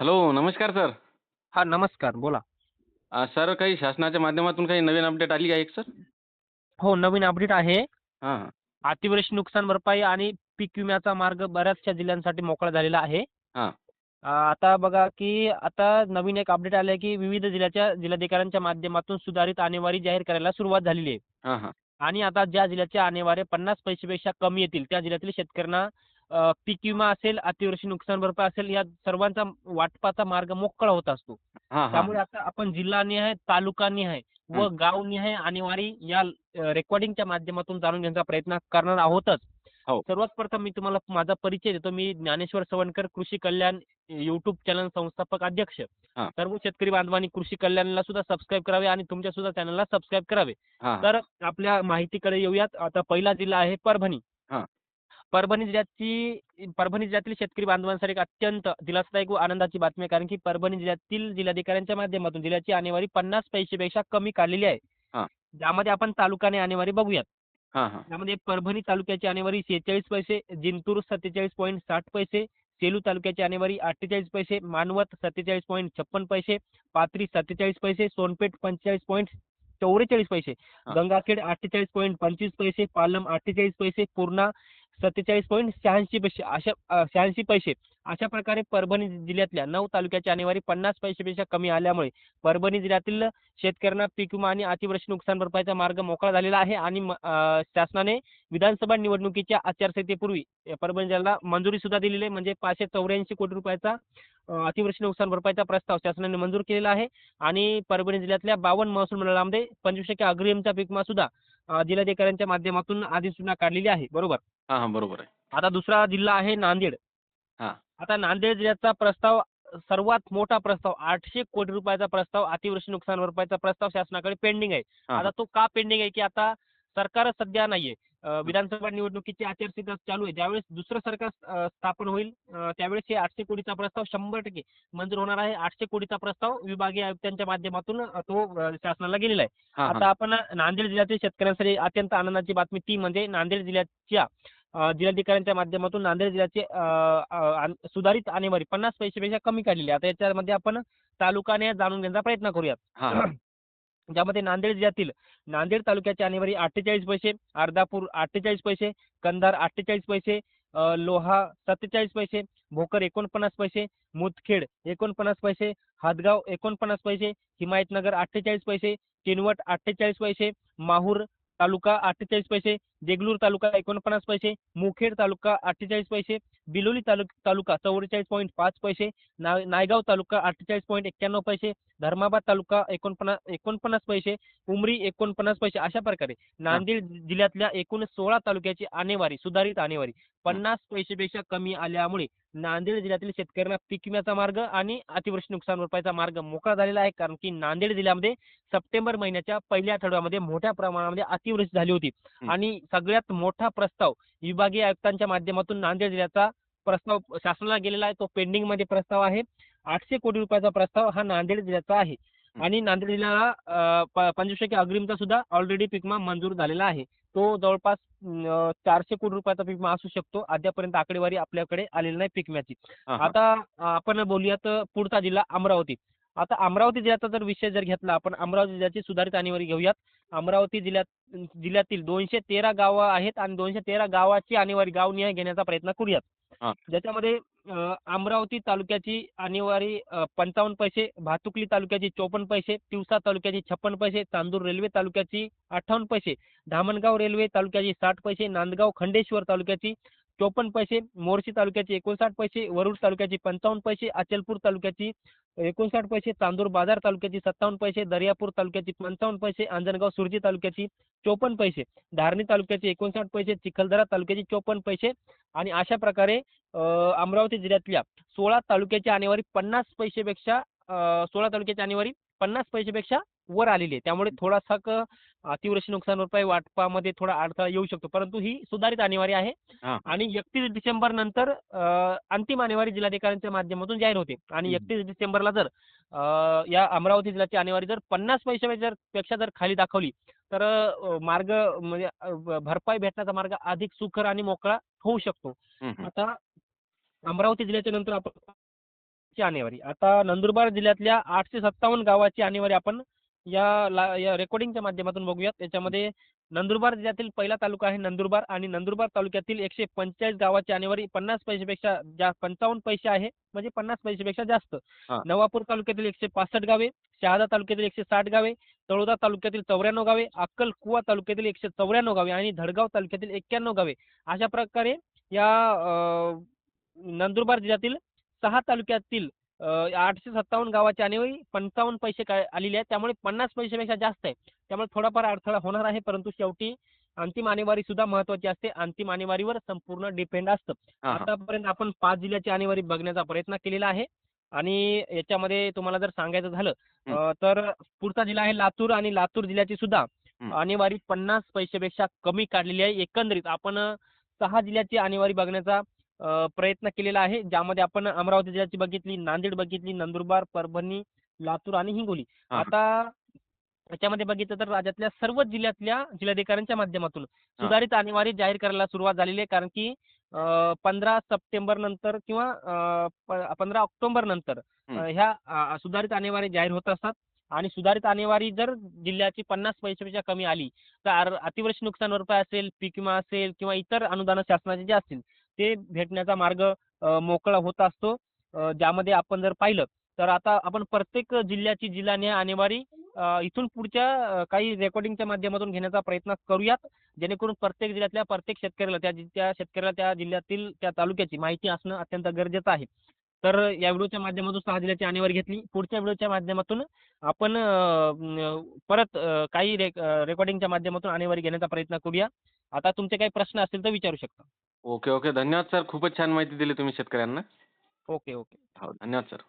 Hello नमस्कार sir. हा नमस्कार बोला. अ, सर काही शासनाच्या माध्यमातून काही नवीन अपडेट आली आहे का सर? हो नवीन अपडेट आहे. हां. हां अतिवृष्टी नुकसान भरपाई आणि पीक विम्याचा मार्ग बऱ्याचशा जिल्ह्यांसाठी मोकळा झालेला आहे. हां. अ, आता बघा की आता नवीन एक अपडेट आलं आहे की विविध जिल्ह्याच्या जिल्हाधिकाऱ्यांच्या माध्यमातून सुधारित आणेवारी जाहीर करायला सुरुवात झालेली आहे. हां हां. आणि आता ज्या जिल्ह्याचे आणेवारे पन्नास पैशापेक्षा कमी येतील त्या जिल्ह्यातील शेतकऱ्यांना पीक विमा असेल अतिवृष्टी नुकसान भरपाई असेल या सर्वांचा वाटपाचा मार्ग मोकळा होत असतो. त्यामुळे आता आपण जिल्हानिहाय तालुकानिहाय व. गावनिहाय आणेवारी या रेकॉर्डिंगच्या माध्यमातून जाणून घेण्याचा प्रयत्न करणार आहोतच. हो. सर्वात प्रथम मी तुम्हाला माझा परिचय देतो. मी ज्ञानेश्वर सवणकर कृषी कल्याण युट्यूब चॅनल संस्थापक अध्यक्ष. सर्व शेतकरी बांधवांनी कृषी कल्याणला सुद्धा सबस्क्राईब करावे आणि तुमच्या सुद्धा चॅनलला सबस्क्राईब करावे. तर आपल्या माहितीकडे येऊयात. आता पहिला जिल्हा आहे परभणी. परभणी जिल्ह्याची परभणी जिल्ह्यातील शेतकरी बांधवांसाठी एक अत्यंत दिलासादायक व आनंदाची बातमी आहे कारण की परभणी जिल्ह्यातील जिल्हाधिकाऱ्यांच्या माध्यमातून जिल्ह्याची आणेवारी पन्नास पैशापेक्षा कमी काढलेली आहे. ज्यामध्ये आपण तालुकाने आणेवारी बघूयात हां हां त्यामध्ये परभणी तालुक्याची आणेवारी शेहेचाळीस पैसे जिंतूर सत्तेचाळीस पॉईंट साठ पैसे सेलू तालुक्याची आणेवारी अठ्ठेचाळीस पैसे मानवत सत्तेचाळीस पॉईंट छप्पन पैसे पाथरी सत्तेचाळीस पैसे सोनपेठ पंचेचाळीस पॉईंट चौवेचाळीस पैसे. गंगाखेड अठ्ठेचाळीस पॉईंट पंचवीस पैसे पालम अठ्ठेचाळीस पैसे पूर्णा सत्तेचाळीस पॉईंट शहाऐंशी पैसे. अशा शहाऐंशी पैसे. अशा प्रकारे परभणी जिल्ह्यातल्या नऊ तालुक्याची आणेवारी पन्नास पैशेपेक्षा कमी आल्यामुळे परभणी जिल्ह्यातील शेतकऱ्यांना पीक विमा आणि अतिवृष्टी नुकसान भरपाईचा मार्ग मोकळा झालेला आहे आणि शासनाने विधानसभा निवडणुकीच्या आचारसंहितेपूर्वी परभणी जिल्ह्याला मंजुरी सुद्धा दिलेली आहे. म्हणजे पाचशे चौऱ्याऐंशी कोटी रुपयाचा अतिवृष्टी नुकसान भरपाईचा प्रस्ताव शासनाने मंजूर केलेला आहे. आणि परभणी जिल्ह्यातल्या बावन्न महसूल मंडळामध्ये पंचवीस टक्के अग्रिमचा पीक विमा सुद्धा जिल्हाधिकाऱ्यांच्या माध्यमातून अधिसूचना काढलेली आहे. बरोबर? हां हां बरोबर आहे. आता दुसरा जिल्हा आहे नांदेड. हां. आता नांदेड जिल्ह्याचा प्रस्ताव सर्वात मोठा प्रस्ताव आठशे कोटी रुपयाचा प्रस्ताव अतिवृष्टी नुकसान भरपाईचा प्रस्ताव शासनाकडे पेंडिंग आहे. हां. आता तो का पेंडिंग आहे की आता सरकारच सध्या नाहीये. विधानसभा निवडणुकीची आचारसंहिता चालू आहे. ज्यावेळेस दुसरं सरकार स्थापन होईल त्यावेळेस हे आठशे कोटीचा प्रस्ताव शंभर टक्के मंजूर होणार आहे. आठशे कोटीचा प्रस्ताव विभागीय आयुक्तांच्या माध्यमातून तो शासनाला गेलेला आहे. आता आपण नांदेड जिल्ह्यातील शेतकऱ्यांसाठी अत्यंत आनंदाची बातमी ती म्हणजे नांदेड जिल्ह्याच्या जिल्हाधिकाऱ्यांच्या माध्यमातून नांदेड जिल्ह्याचे सुधारित आणेवारी पन्नास पैशापेक्षा कमी काढलेली आहे. आता याच्यामध्ये आपण तालुकाने जाणून घेण्याचा प्रयत्न करूयात. ज्यामध्ये नांदेड जिल्ह्यातील नांदेड तालुक्याचे आणेवारी अठ्ठेचाळीस पैसे अर्धापूर अठ्ठेचाळीस पैसे कंधार अठ्ठेचाळीस पैसे लोहा सत्तेचाळीस पैसे भोकर एकोणपन्नास पैसे मुदखेड एकोणपन्नास पैसे हादगाव एकोणपन्नास पैसे हिमायतनगर अठ्ठेचाळीस पैसे किनवट अठ्ठेचाळीस पैसे माहूर तालुका अठ्ठेचाळीस पैसे देगलूर तालुका एकोणपन्नास पैसे मुखेड तालुका अठ्ठेचाळीस पैसे बिलोली तालुक तालुका चौवेचाळीस पॉईंट पाच पैसे ना नायगाव तालुका अठ्ठेचाळीस पॉईंट एक्क्याण्णव पैसे धर्माबाद तालुका एकोणपन्नास एकोणपन्नास पैसे उमरी एकोणपन्नास पैसे अशा प्रकारे. नांदेड जिल्ह्यातल्या एकूण सोळा तालुक्याची आणेवारी सुधारित आणेवारी. पन्नास पैशापेक्षा कमी आल्यामुळे नांदेड जिल्ह्यातील शेतकऱ्यांना पीक विम्याचा मार्ग आणि अतिवृष्टी नुकसान भरपाईचा मार्ग मोकळा झालेला आहे. कारण की नांदेड जिल्ह्यामध्ये सप्टेंबर महिन्याच्या पहिल्या आठवड्यामध्ये मोठ्या प्रमाणामध्ये अतिवृष्टी झाली होती. आणि सगळ्यात मोठा प्रस्ताव विभागीय आयुक्तांच्या माध्यमातून नांदेड जिल्ह्याचा प्रस्ताव शासनाला गेलेला आहे. तो पेंडिंगमध्ये प्रस्ताव आहे. आठशे कोटी रुपयाचा प्रस्ताव हा नांदेड जिल्ह्याचा आहे. आणि नांदेड जिल्ह्याला पंचवीस टक्के अग्रिमचा सुद्धा ऑलरेडी पीक विमा मंजूर झालेला आहे. तो जवळपास चारशे कोटी रुपयाचा पीक विमा असू शकतो. अद्यापर्यंत आकडेवारी आपल्याकडे आलेली नाही पीक विम्याची आता आपण बोलूयात पुढचा जिल्हा अमरावती. आता अमरावती जिल्ह्याचा जर विषय जर घेतला आपण अमरावती जिल्ह्याची सुधारित आणेवारी घेऊयात. अमरावती जिल्ह्यात जिल्ह्यातील दोनशे तेरा गावं आहेत आणि दोनशे तेरा गावाची आणेवारी गावनिहाय घेण्याचा प्रयत्न करूयात. ज्याच्यामध्ये अमरावती तालुक्याची अनिवारी पंचावन्न पैसे भातुकली तालुक्याची चोपन्न पैसे तिवसा तालुक्याची छप्पन पैसे चांदूर रेल्वे तालुक्याची अठ्ठावन्न पैसे धामणगाव रेल्वे तालुक्याची साठ पैसे नांदगाव खंडेश्वर तालुक्याची चोपन्न पैसे मोर्शी तालुक्याचे एकोणसाठ पैसे वरुड तालुक्याची पंचावन्न पैसे अचलपूर तालुक्याची एकोणसाठ पैसे चांदूर बाजार तालुक्याची सत्तावन्न पैसे दर्यापूर तालुक्याची पंचावन्न पैसे अंजनगाव सुरजी तालुक्याची चोपन्न पैसे धारणी तालुक्याचे एकोणसाठ पैसे चिखलदरा तालुक्याची चोपन्न पैसे आणि अशा प्रकारे अमरावती जिल्ह्यातल्या सोळा तालुक्याची आणेवारी पन्नास पैसेपेक्षा सोळा तालुक्याची आणेवारी पन्नास पैसेपेक्षा वर आलेली आहे त्यामुळे थोडासा अतिवृष्टी नुकसान भरपाई वाटपामध्ये थोडा अडथळा येऊ शकतो परंतु ही सुधारित आणेवारी आहे. आणि एकतीस डिसेंबर नंतर अंतिम आणेवारी जिल्हाधिकाऱ्यांच्या माध्यमातून जाहीर होते आणि. एकतीस डिसेंबरला जर या अमरावती जिल्ह्याची आणेवारी जर पन्नास पैसे जर पेक्षा जर खाली दाखवली तर मार्ग म्हणजे भरपाई भेटण्याचा मार्ग अधिक सुकर आणि मोकळा होऊ शकतो. आता अमरावती जिल्ह्याच्या नंतर आपण आणेवारी आता नंदुरबार जिल्ह्यातल्या आठशे सत्तावन्न गावाची आणेवारी आपण या ला या रेकॉर्डिंगच्या माध्यमातून बघूयात. त्याच्यामध्ये नंदुरबार जिल्ह्यातील पहिला तालुका आहे नंदुरबार आणि नंदुरबार तालुक्यातील एकशे पंचेचाळीस गावाची आणेवारी पन्नास पैशापेक्षा जा पंचावन्न पैसे आहे. म्हणजे पन्नास पैशापेक्षा जास्त. नवापूर तालुक्यातील एकशे पासष्ट गावे शहादा तालुक्यातील एकशे साठ गावे तळोदा तालुक्यातील चौऱ्याण्णव गावे अक्कलकुवा तालुक्यातील एकशे चौऱ्याण्णव गावे आणि धडगाव तालुक्यातील एक्क्याण्णव गावे. अशा प्रकारे या नंदुरबार जिल्ह्यातील सहा तालुक्यातील आठशे सत्तावन्न गावाची आणेवारी पंचावन्न पैसे काय आलेली आहे त्यामुळे पन्नास पैशापेक्षा जास्त आहे. त्यामुळे थोडाफार अडथळा होणार आहे परंतु शेवटी अंतिम आणेवारी सुद्धा महत्वाची असते. अंतिम आणेवारीवर संपूर्ण डिपेंड असतं. आतापर्यंत आपण पाच जिल्ह्याची आणेवारी बघण्याचा प्रयत्न केलेला आहे. आणि याच्यामध्ये तुम्हाला जर सांगायचं झालं तर पुढचा जिल्हा आहे लातूर आणि लातूर जिल्ह्याची सुद्धा. आणेवारी पन्नास पैशापेक्षा कमी काढलेली आहे. एकंदरीत आपण सहा जिल्ह्याची आणेवारी बघण्याचा प्रयत्न केलेला आहे. ज्यामध्ये आपण अमरावती जिल्ह्याची बघितली नांदेड बघितली नंदुरबार परभणी लातूर आणि हिंगोली. आता याच्यामध्ये बघितलं तर राज्यातल्या सर्वच जिल्ह्यातल्या जिल्हाधिकाऱ्यांच्या माध्यमातून सुधारित आणेवारी जाहीर करायला सुरुवात झालेली आहे. कारण की पंधरा सप्टेंबर नंतर किंवा पंधरा ऑक्टोबर नंतर ह्या सुधारित आणेवारी जाहीर होत असतात. आणि सुधारित आणेवारी जर जिल्ह्याची पन्नास पैशापेक्षा कमी आली तर अतिवृष्टी नुकसान भरपाई असेल पीक विमा असेल किंवा इतर अनुदान शासनाचे जे असतील ते भेटण्याचा मार्ग मोकळा होत असतो. ज्यामध्ये आपण जर पाहिलं तर आता आपण प्रत्येक जिल्ह्याची जिल्हानिहाय आणेवारी इथून पुढच्या काही रेकॉर्डिंगच्या माध्यमातून घेण्याचा प्रयत्न करूयात. जेणेकरून प्रत्येक जिल्ह्यातल्या प्रत्येक शेतकऱ्याला त्या त्या शेतकऱ्याला त्या जिल्ह्यातील त्या तालुक्याची माहिती असणं अत्यंत गरजेचं आहे. तर या व्हिडिओच्या माध्यमातून सहा जिल्ह्याची आणेवारी घेतली. पुढच्या व्हिडिओच्या माध्यमातून आपण परत काही रेकॉर्डिंगच्या माध्यमातून आणेवारी घेण्याचा प्रयत्न करूया. आता तुमचे काही प्रश्न असतील तर विचारू शकता. Okay okay. धन्यवाद सर. खूपच छान माहिती दिली तुम्ही शेतकऱ्यांना. Okay okay. हो धन्यवाद सर.